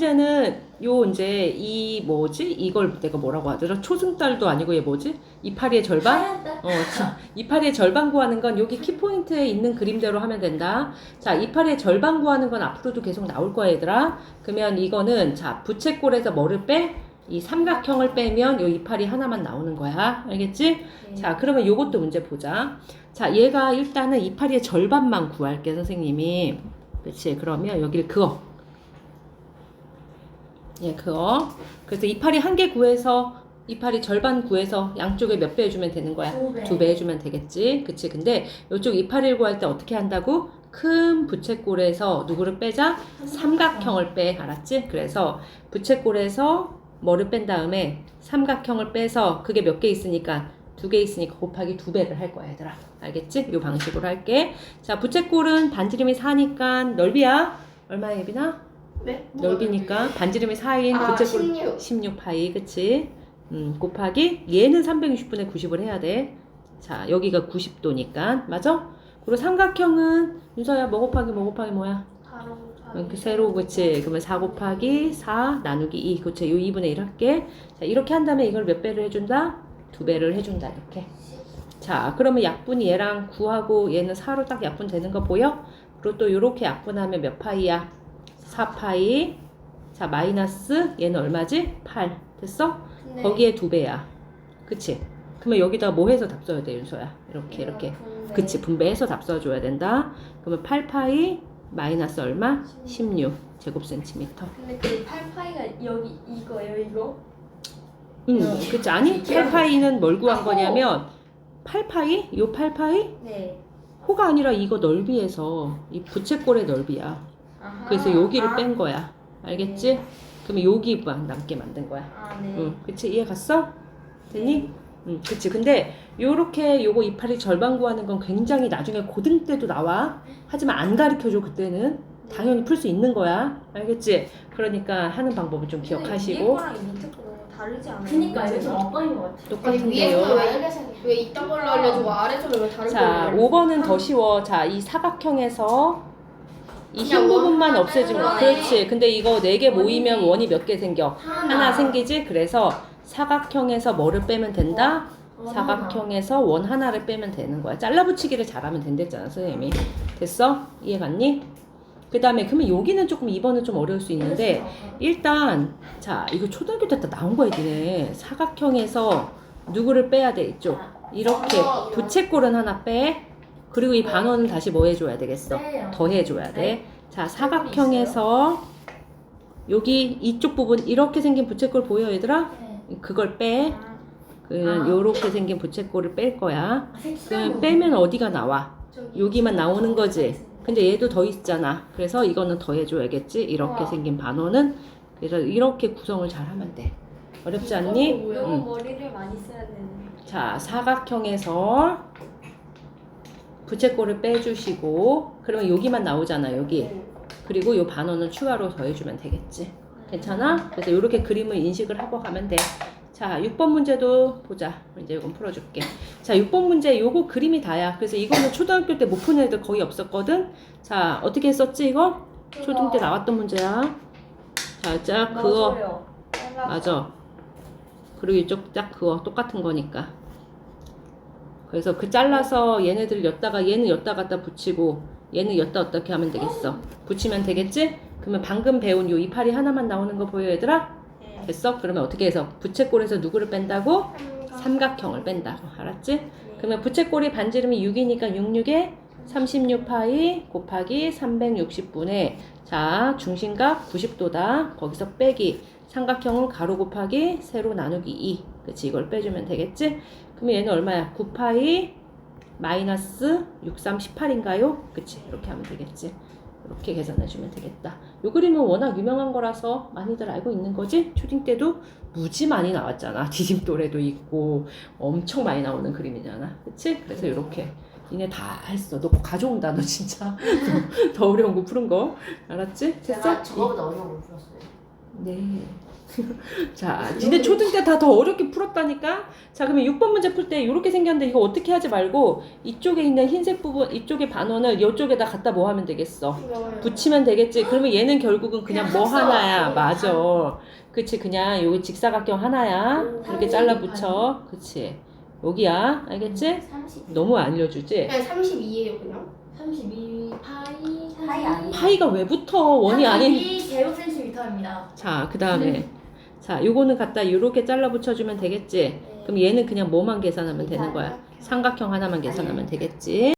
문제는 요 이제 이 뭐지? 이걸 내가 뭐라고 하더라? 초승달도 아니고 얘 뭐지? 이파리의 절반? 어, 자, 이파리의 절반 구하는 건 여기 키포인트에 있는 그림대로 하면 된다. 자, 이파리의 절반 구하는 건 앞으로도 계속 나올 거야, 얘들아. 그러면 이거는, 자, 부채꼴에서 뭐를 빼? 이 삼각형을 빼면 요 이파리 하나만 나오는 거야. 알겠지? 네. 자, 그러면 요것도 문제 보자. 자, 얘가 일단은 이파리의 절반만 구할게, 선생님이. 그치? 그러면 여기를 그어. 예, 그어. 그래서 이파리 한 개 구해서 이파리 절반 구해서 양쪽에 몇 배 해주면 되는 거야? 두 배. 두 배 해주면 되겠지. 그치? 근데 이쪽 이파리를 구할 때 어떻게 한다고? 큰 부채꼴에서 누구를 빼자? 삼각형을 빼. 알았지? 그래서 부채꼴에서 뭐를 뺀 다음에 삼각형을 빼서 그게 몇 개 있으니까 두 개 있으니까 곱하기 두 배를 할 거야, 얘들아. 알겠지? 이 방식으로 할게. 자, 부채꼴은 반지름이 4니까 넓이야. 얼마야, 예빈아? 네? 넓이니까 반지름이 4인 아, 부채꼴 16. 16파이, 그치? 음, 곱하기 얘는 360분의 90을 해야 돼. 자, 여기가 90도니까. 맞아? 그리고 삼각형은 윤서야 뭐 곱하기 뭐 곱하기 뭐야? 바로 이렇게 세로 그치? 그러면 4 곱하기 4 나누기 2 그치? 요 2분의 1 할게. 자, 이렇게 한 다음에 이걸 몇 배를 해준다? 두 배를 해준다 이렇게. 자, 그러면 약분이 얘랑 9하고 얘는 4로 딱 약분 되는 거 보여? 그리고 또 요렇게 약분하면 몇 파이야? 4파이. 자, 마이너스 얘는 얼마지? 8. 됐어? 근데 거기에 두 배야. 그치? 그러면 여기다 뭐 해서 답 써야 돼, 윤서야? 이렇게, 이렇게. 분배. 그치, 분배해서 답 써줘야 된다. 그러면 8파이 마이너스 얼마? 16 제곱센티미터. 근데 그 8파이가 여기 이거예요 이거? 음, 그치. 아니, 8파이는 뭘 구한 거냐면, 8파이? 요 8파이? 네. 호가 아니라 이거 넓이에서, 이 부채꼴의 넓이야. 아하. 그래서 여기를 아, 뺀 거야. 알겠지? 그러면 여기만 남게 만든 거야. 아 네. 응, 그치? 이해 갔어? 되니? 응, 그치. 근데 요렇게 요거 이파리 절반 구하는 건 굉장히 나중에 고등 때도 나와. 하지만 안 가르쳐줘, 그때는. 당연히 풀 수 있는 거야. 알겠지? 그러니까 하는 방법을 좀 기억하시고. 다르지 않아요? 그니까 이게 좀 엇갈린 것 같아. 똑같은데요. 왜, 왜 이딴 걸로 알려주고 아래쪽에 왜 다른 자, 걸로 5번은 더 쉬워. 자, 이 사각형에서 이 흰 부분만 없애주면 그렇지. 근데 이거 네 개 모이면 원이 몇 개 생겨? 하나. 하나 생기지? 그래서 사각형에서 뭐를 빼면 된다? 원 사각형에서 원 하나를 빼면 되는 거야. 잘라붙이기를 잘하면 된댔잖아, 선생님이. 됐어? 이해 갔니? 그 다음에, 그러면 여기는 조금 2번은 좀 어려울 수 있는데, 일단, 자, 이거 초등학교 때 다 나온 거야, 니네. 사각형에서 누구를 빼야 돼, 이쪽. 이렇게 부채꼴은 하나 빼. 그리고 이 반원은 다시 뭐 해줘야 되겠어? 빼요. 더 해줘야 돼. 자, 사각형에서 여기 이쪽 부분 이렇게 생긴 부채꼴 보여, 얘들아? 네. 그걸 빼. 아, 그 아. 요렇게 생긴 부채꼴을 뺄 거야. 아, 그 빼면 어디가 나와? 여기만 나오는 거지. 근데 얘도 더 있잖아. 그래서 이거는 더 해줘야겠지. 이렇게 우와. 생긴 반원은 그래서 이렇게 구성을 잘 하면 돼. 어렵지 않니? 너무 응. 머리를 많이 써야 되네. 자, 사각형에서 부채꼴을 빼주시고 그러면 여기만 나오잖아. 여기. 그리고 요 반원은 추가로 더해주면 되겠지. 괜찮아? 그래서 이렇게 그림을 인식을 하고 가면 돼. 자, 6번 문제도 보자. 이제 이건 풀어줄게. 자, 6번 문제 요거 그림이 다야. 그래서 이거는 초등학교 때 못 푸는 애들 거의 없었거든. 자, 어떻게 했었지 이거? 초등 때 나왔던 문제야. 자, 짝 그거. 맞아. 그리고 이쪽 딱 그거 똑같은 거니까. 그래서 그 잘라서 얘네들 였다가 얘는 였다 갖다 붙이고 얘는 였다 어떻게 하면 되겠어. 붙이면 되겠지? 그러면 방금 배운 요 이파리 하나만 나오는 거 보여 얘들아? 네. 됐어? 그러면 어떻게 해서 부채꼴에서 누구를 뺀다고? 삼각 형을 뺀다고. 알았지? 그러면 부채꼴이 반지름이 6이니까 66에 36파이 곱하기 360분의 자 중심각 90도다. 거기서 빼기 삼각형은 가로 곱하기 세로 나누기 2. 그치 이걸 빼주면 되겠지? 그러면 얘는 얼마야? 9파이 마이너스 63, 18인가요? 그치 이렇게 하면 되겠지. 이렇게 계산해주면 되겠다. 요 그림은 워낙 유명한 거라서 많이들 알고 있는 거지? 초딩 때도 무지 많이 나왔잖아. 디딤돌에도 있고 엄청 많이 나오는 그림이잖아. 그치? 그래서 이렇게 니네 다 했어. 너 가져온다. 너 진짜 더 어려운 거 푸는 거. 알았지? 됐어? 저거보다 어려운 걸 풀었어요. 네. 자, 니네 초등 때 다 더 어렵게 풀었다니까? 자, 그러면 6번 문제 풀 때 이렇게 생겼는데 이거 어떻게 하지 말고 이쪽에 있는 흰색 부분, 이쪽의 반원을 이쪽에다 갖다 뭐 하면 되겠어? 붙이면 되겠지. 그러면 얘는 결국은 그냥, 뭐. 하나야. 네, 맞아. 그치. 그냥 여기 직사각형 하나야. 이렇게 잘라 붙여. 그치. 여기야. 알겠지? 30. 너무 알려주지? 그냥 32예요 그냥. 32 파이 파이. 파이가 왜 붙어? 원이 아닌. 32 제곱 센티미터입니다. 자, 그 다음에. 자, 요거는 갖다 이렇게 잘라 붙여주면 되겠지? 그럼 얘는 그냥 뭐만 계산하면 되는 거야? 삼각형 하나만 계산하면 되겠지?